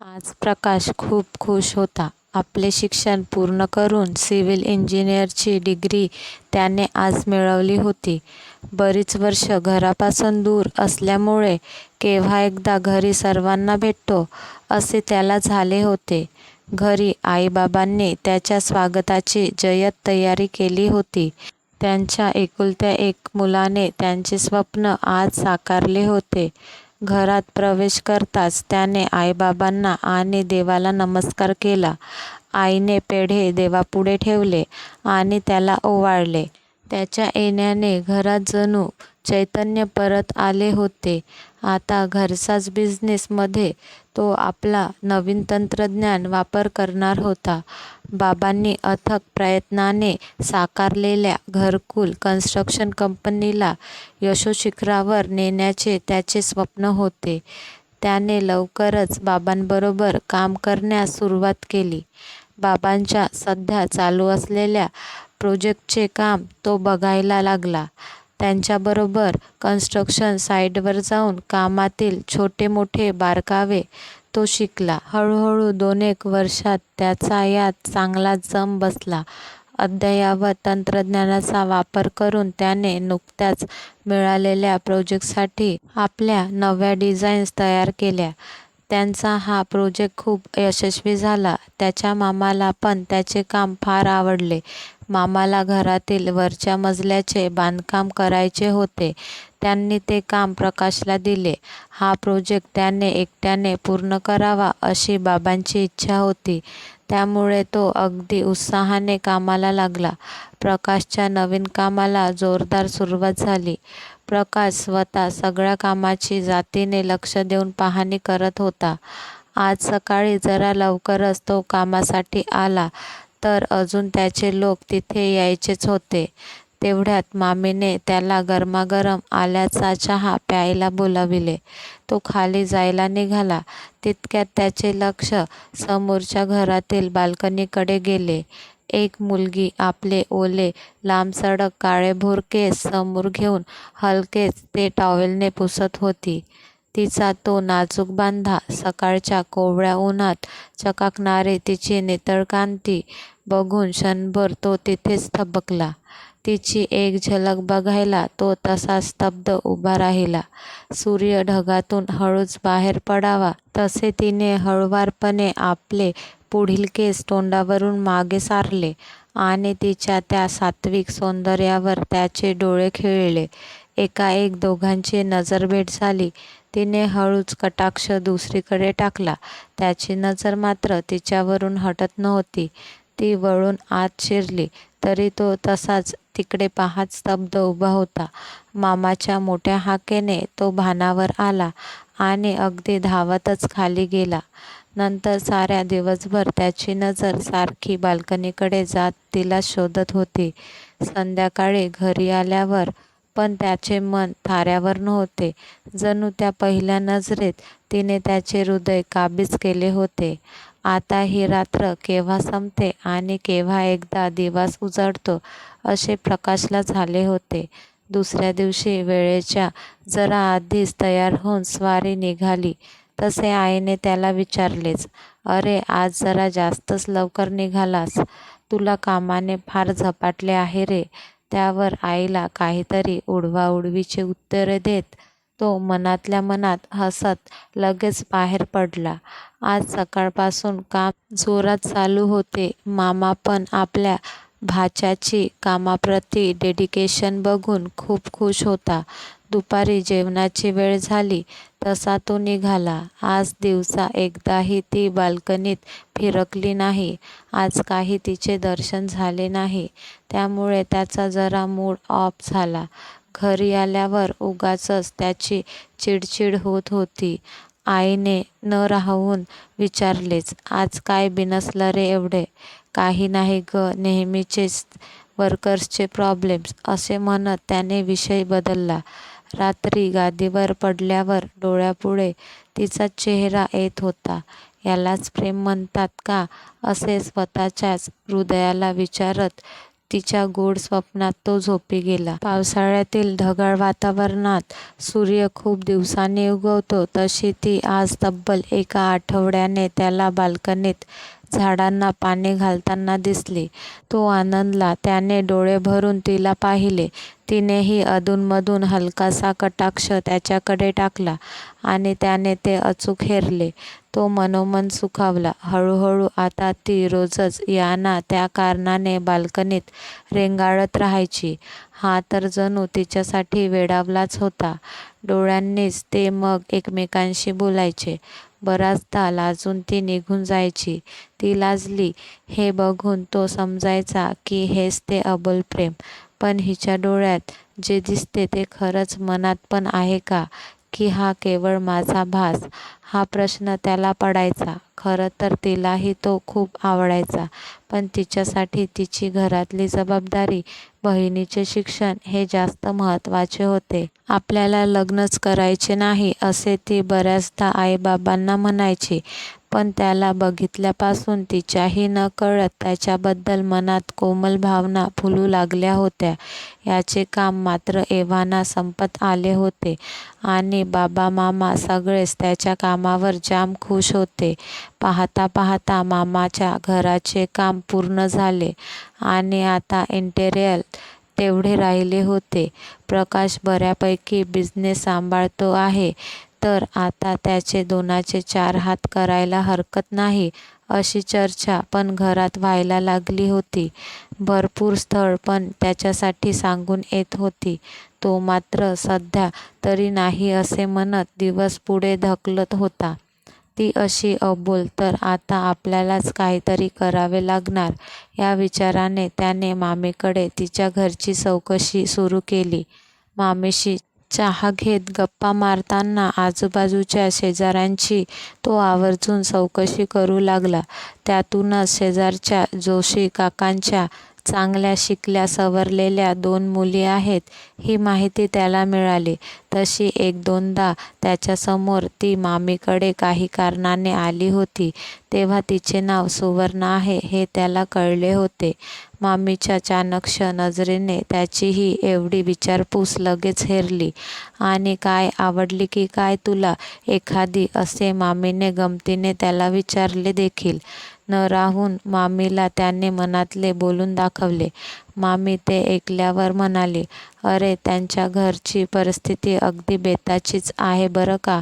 आज प्रकाश खूप खुश होता. आपले शिक्षण पूर्ण करून सिव्हिल इंजिनियरची डिग्री त्याने आज मिळवली होती. बरीच वर्ष घरापासून दूर असल्यामुळे केव्हा एकदा घरी सर्वांना भेटतो, असे त्याला झाले होते. घरी आईबाबांनी त्याच्या स्वागताची जय्यत तयारी केली होती. त्यांच्या एकुलत्या एक मुलाने त्यांचे स्वप्न आज साकारले होते. घरात प्रवेश करताच त्याने आईबाबांना आणि देवाला नमस्कार केला. आईने पेढे देवापुढे ठेवले आणि त्याला ओवाळले. त्याच्या येण्याने घरात जणू चैतन्य परत आले होते. आता घरचाच बिझनेसमध्ये तो आपला नवीन तंत्रज्ञान वापर करणार होता. बाबांनी अथक प्रयत्नाने साकारलेल्या घरकुल कन्स्ट्रक्शन कंपनीला यशोशिखरावर नेण्याचे त्याचे स्वप्न होते. त्याने लवकरच बाबांबरोबर काम करण्यास सुरुवात केली. बाबांच्या सध्या चालू असलेल्या प्रोजेक्टचे काम तो बघायला लागला. त्यांच्याबरोबर कन्स्ट्रक्शन साईटवर जाऊन कामातील छोटे-मोठे बारकावे तो शिकला. हळूहळू दोन एक वर्षात त्याचा यात चांगला जम बसला. अद्ययावत तंत्रज्ञानाचा वापर करून त्याने नुकत्याच मिळालेल्या प्रोजेक्टसाठी आपल्या नव्या डिझाईन्स तयार केल्या. त्यांचा हा प्रोजेक्ट खूप यशस्वी झाला. त्याच्या मामाला पण त्याचे काम फार आवडले. मामाला घरातील वरच्या मजल्याचे बांधकाम करायचे होते. त्यांनी ते काम प्रकाशला दिले. हा प्रोजेक्ट त्याने एकट्याने पूर्ण करावा अशी बाबांची इच्छा होती. त्यामुळे तो अगदी उत्साहाने कामाला लागला. प्रकाशच्या नवीन कामाला जोरदार सुरुवात झाली. प्रकाश स्वतः सगळ्या कामाची जातीने लक्ष देऊन पाहणी करत होता. आज सकाळी जरा लवकरच तो कामासाठी आला तर अजून त्याचे लोक तिथे यायचेच होते. तेवढ्यात मामीने त्याला गरमागरम आल्याचा चहा प्यायला बोलाविले. तो खाली जायला निघाला तितक्यात त्याचे लक्ष समोरच्या घरातील बाल्कनीकडे गेले. एक मुलगी आपले ओले लांबसडक काळेभोर केस समोर घेऊन हलकेच ते टॉवेलने पुसत होती. तिचा तो नाजूक बांधा, सकाळच्या कोवळ्या उन्हात चकाकणारी तिची नितळकांती बघून क्षणभर तो तिथेच थबकला. तिची एक झलक बघायला तो तसा स्तब्ध उभा राहिला. सूर्य ढगातून हळूच बाहेर पडावा तसे तिने हळुवारपणे आपले पुढील केस तोंडावरून मागे सारले आणि तिच्या त्या सात्विक सौंदर्यावर त्याचे डोळे खिळले. एकाएक दोघांची नजरभेट झाली. तिने हळूच कटाक्ष दुसरीकडे टाकला. त्याची नजर मात्र तिच्यावरून हटत नव्हती. ती वळून आत शिरली तरी तो तसाच तिकडे पाहत स्तब्ध उभा होता. मामाच्या मोठ्या हाकेने तो भानावर आला आणि अगदी धावतच खाली गेला. नंतर साऱ्या दिवसभर त्याची नजर सारखी बाल्कनीकडे जात तिला शोधत होती. संध्याकाळी घरी आल्यावर पण त्याचे मन थाऱ्यावर नव्हते. जणू त्या पहिल्या नजरेत तिने त्याचे हृदय काबीज केले होते. आता ही रात्र केव्हा संपते आणि केव्हा एकदा दिवस उजळतो असे प्रकाशला झाले होते. दुसऱ्या दिवशी वेळेच्या जरा आधीच तयार होऊन स्वारी निघाली तसे आईने त्याला विचारलेच. "अरे आज जरा जास्तच लवकर निघालास. तुला कामाने फार झपाटले आहे रे. " त्यावर आईला काहीतरी उडवाउडवीची उत्तरे देत तो मनातल्या मनात हसत लगेच बाहेर पडला. आज सकाळपासून काम जोरात चालू होते. मामा पण आपल्या भाच्याची कामाप्रती डेडिकेशन बघून खूप खुश होता. दुपारी जेवणाची वेळ झाली तसा तो निघाला. आज दिवसा एकदाही ती बाल्कनीत फिरकली नाही. आज काही तिचे दर्शन झाले नाही. त्यामुळे त्याचा जरा मूड ऑफ झाला. घरी आल्यावर उगाचच त्याची चिडचिड होत होती. आईने न राहवून विचारलेच. "आज काय बिनसलं रे एवढे? " "काही नाही ग, नेहमीचेच वर्कर्सचे प्रॉब्लेम्स" असे म्हणत त्याने विषय बदलला. रात्री गादीवर पडल्यावर डोळ्यापुढे तिचा चेहरा येत होता. यालाच प्रेम म्हणतात का असे स्वतःच्याच हृदयाला विचारत तिच्या गोड स्वप्नात तो झोपी गेला. पावसाळ्यातील ढगाळ वातावरणात सूर्य खूप दिवसांनी उगवतो तशी ती आज तब्बल एका आठवड्याने त्याला बाल्कनीत झाडांना पाणी घालताना दिसली. तो आनंदला. त्याने डोळे भरून तिला पाहिले. तिनेही अधूनमधून हलकासा कटाक्ष त्याच्याकडे टाकला आणि त्याने ते अचूक हेरले. तो मनोमन सुखावला. हळूहळू आता ती रोजच याना त्या कारणाने बाल्कनीत रेंगाळत राहायची. हा तर जणू तिच्यासाठी वेडावलाच होता. डोळ्यांनीच ते मग एकमेकांशी बोलायचे. बराचदा लाजून ती निघून जायची. ती लाजली हे बघून तो समजायचा की हेच ते अबोल प्रेम. पण हिच्या डोळ्यात जे दिसते ते खरंच मनात पण आहे का की हा केवळ माझा भास? हा प्रश्न त्याला पडायचा. खरं तर तिलाही तो खूप आवडायचा. पण तिच्यासाठी तिची घरातली जबाबदारी, बहिणीचे शिक्षण हे जास्त महत्त्वाचे होते. आपल्याला लग्नच करायचे नाही असे ती बऱ्याचदा आईबाबांना म्हणायची. पण त्याला बघितल्यापासून तिच्याही नकळत त्याच्याबद्दल मनात कोमल भावना फुलू लागल्या होत्या. याचे काम मात्र एव्हाना संपत आले होते आणि बाबा-मामा सगळेच त्याच्या कामावर जाम खुश होते. पाहता पाहता मामाच्या घराचे काम पूर्ण झाले आणि आता इंटेरियल तेवढे राहिले होते. प्रकाश बऱ्यापैकी बिझनेस सांभाळतो आहे तर आता त्याचे दोनाचे चार हात करायला हरकत नाही अशी चर्चा पण घरात व्हायला लागली होती. भरपूर स्थळ पण त्याच्यासाठी सांगून येत होती. तो मात्र सध्या तरी नाही असे म्हणत दिवस पुढे ढकलत होता. ती अशी अबोल तर आता आपल्यालाच काहीतरी करावे लागणार या विचाराने त्याने मामीकडे तिच्या घरची चौकशी सुरू केली. मामीशी चहा घेत गप्पा मारताना आजूबाजूच्या शेजाऱ्यांची तो आवर्जून चौकशी करू लागला. त्यातूनच शेजारच्या जोशी काकांच्या चांगल्या शिकल्या सवरलेल्या दोन मुली आहेत ही माहिती त्याला मिळाली. तशी एक-दोनदा त्याच्यासमोर ती मामीकडे काही कारणाने आली होती तेव्हा तिचे नाव सुवर्णा आहे हे त्याला कळले होते. मामीच्या चाणक्ष नजरेने त्याचीही एवढी विचारपूस लगेच हेरली. आणि काय आवडली की काय तुला एखादी असे मामीने गमतीने त्याला विचारले देखील न राहून मामीला त्याने मनातले बोलून दाखवले. मामी ते ऐकल्यावर म्हणाली, अरे त्यांच्या घरची परिस्थिती अगदी बेताचीच आहे बरं का.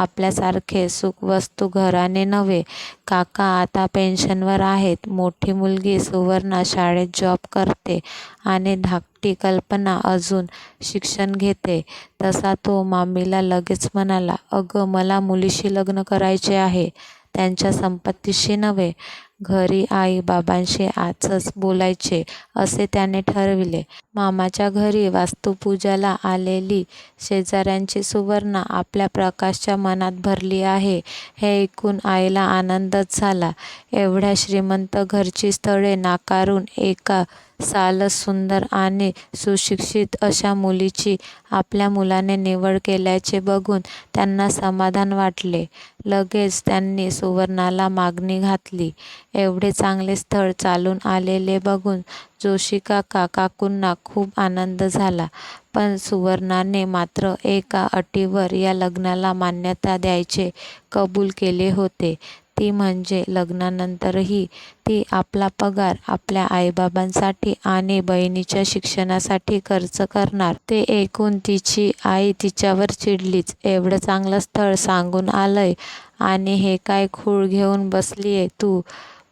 आपल्यासारखे सुखवस्तू घराणे नव्हे. काका आता पेन्शनवर आहेत. मोठी मुलगी सुवर्णा शाळेत जॉब करते आणि धाकटी कल्पना अजून शिक्षण घेते. तसा तो मामीला लगेच म्हणाला, अगं मला मुलीशी लग्न करायचे आहे. त्यांच्या संपत्तीशी नव्हे. घरी आई-बाबांशी आजच बोलायचे असे त्याने ठरविले. मामाच्या घरी वास्तुपूजाला आलेली शेजाऱ्यांची सुवर्णा आपल्या प्रकाशच्या मनात भरली आहे हे ऐकून आईला आनंदच झाला. एवढ्या श्रीमंत घरची स्थळे नाकारून एका सालस सुंदर आणि सुशिक्षित अशा मुलीची आपल्या मुलाने निवड केल्याचे बघून त्यांना समाधान वाटले. लगेच त्यांनी सुवर्णाला मागणी घातली. एवढे चांगले स्थळ चालून आलेले बघून जोशीकाका काकूंना खूप आनंद झाला. पण सुवर्णाने मात्र एका अटीवर या लग्नाला मान्यता द्यायचे कबूल केले होते. ती म्हणजे लग्नानंतरही ती आपला पगार आपल्या आईबाबांसाठी आणि बहिणीच्या शिक्षणासाठी खर्च करणार. ते ऐकून तिची आई तिच्यावर चिडलीच. एवढं चांगलं स्थळ सांगून आलंय आणि हे काय खूळ घेऊन बसलीय तू.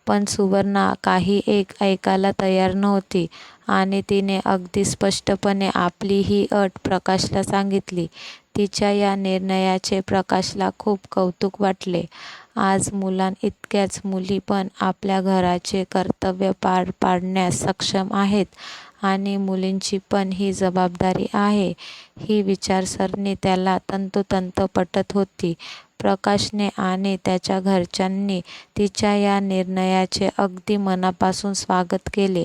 पण सुवर्णा काही एक ऐकायला तयार नव्हती आणि तिने अगदी स्पष्टपणे आपली ही अट प्रकाशला सांगितली. तिच्या या निर्णयाचे प्रकाशला खूप कौतुक वाटले. आज मुलांइतक्याच मुली पण आपल्या घराचे कर्तव्य पार पाडण्यास सक्षम आहेत आणि मुलींची पण ही जबाबदारी आहे ही विचारसरणी त्याला तंतोतंत पटत होती. प्रकाशने आणि त्याच्या घरच्यांनी तिच्या या निर्णयाचे अगदी मनापासून स्वागत केले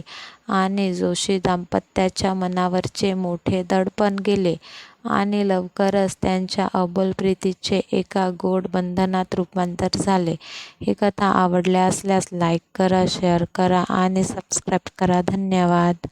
आणि जोशी दाम्पत्याच्या मनावरचे मोठे दडपण गेले आणि लवकरच त्यांच्या अबोल प्रीतीचे एका गोड बंधनात रूपांतर झाले. ही कथा आवडल्या असल्यास लाईक करा, शेअर करा आणि सबस्क्राईब करा. धन्यवाद.